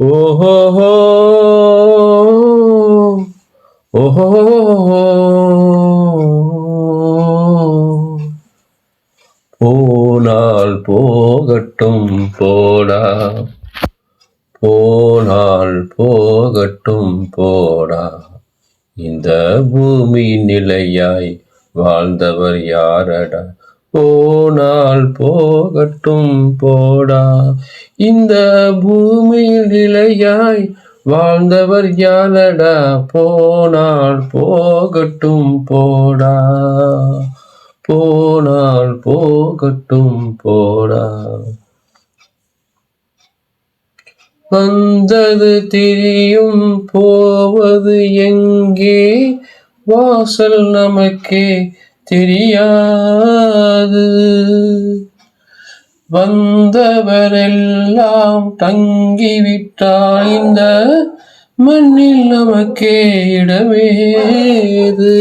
ஓஹோ ஓஹோ போனால் போகட்டும் போடா. போனால் போகட்டும் போடா. இந்த பூமி நிலையாய் வாழ்ந்தவர் யாரடா? போனால் போகட்டும் போடா. இந்த பூமியில் நிலையாய் வாழ்ந்தவர் யாரடா போனால் போகட்டும் போடா. போனால் போகட்டும் போடா. வந்தது திரியும் போவது எங்கே? வாசல் நமக்கே தெரியாது. வந்தவரெல்லாம் தங்கிவிட்டால் இந்த மண்ணில் நமக்கே இடமேது.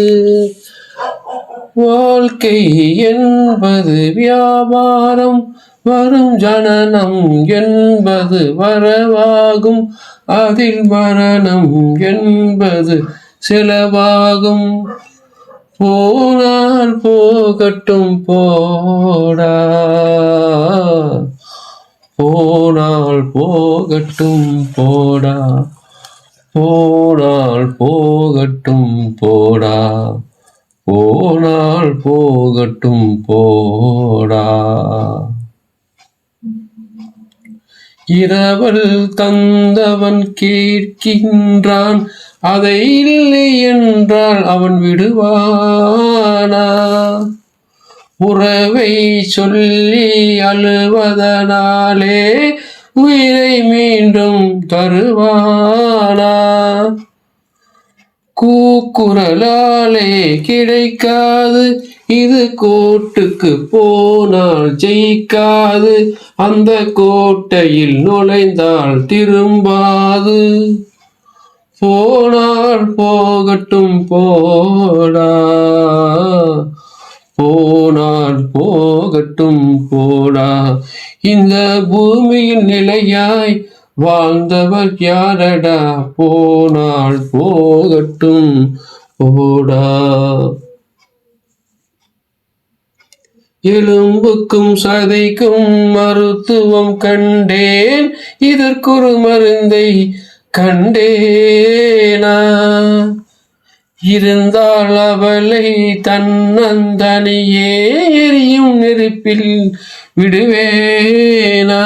வாழ்க்கை என்பது வியாபாரம் வரும் ஜனனம் என்பது வரவாகும். அதில் மரணம் என்பது செலவாகும். நான் போகட்டும் போடா. போனால் போகட்டும் போடா. போனால் போகட்டும் போடா. போனால் போகட்டும் போடா. இரவல் தந்தவன் கேட்கின்றான் அதை இல்லை என்றால் அவன் விடுவானா? உறவை சொல்லி அழுவதனாலே உயிரை மீண்டும் தருவானா? கூக்குரலாலே கிடைக்காது இது கோட்டுக்கு போனால் ஜெயிக்காது அந்த கோட்டையில் நுழைந்தால் திரும்பாது. போனால் போகட்டும் போடா. போனால் போகட்டும் போடா. இந்த பூமியில் நிலையாய் வாழ்ந்தவர் யாரடா? போனால் போகட்டும் போடா. எலும்புக்கும் சதைக்கும் மருத்துவம் கண்டேன். இதற்கொரு மருந்தை கண்டேனா? இருந்தால் அவளை தன்னந்தனியே எரியும் நெருப்பில் விடுவேனா?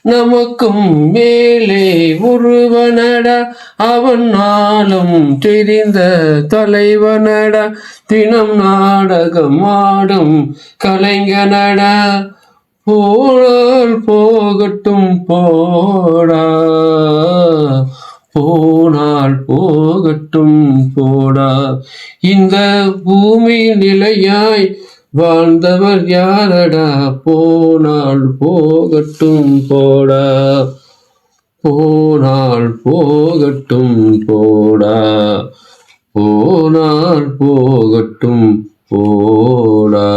நமக்கும் மேலே ஒருவனடா அவன் நாளும் தெரிந்த தலைவனட. தினம் நாடகம் ஆடும் கலைஞனட. போனால் போகட்டும் போடா. போனால் போகட்டும். போடா. இந்த பூமியில் நிலையாய் வாழ்ந்தவர் யாரடா? போனால் போகட்டும் போடா. போனால் போகட்டும் போடா. போனால் போகட்டும் போடா.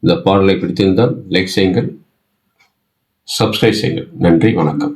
இந்த பாடலை பிடித்திருந்தால் லைக் செய்யுங்கள் சப்ஸ்கிரைப் செய்யுங்கள். நன்றி வணக்கம்.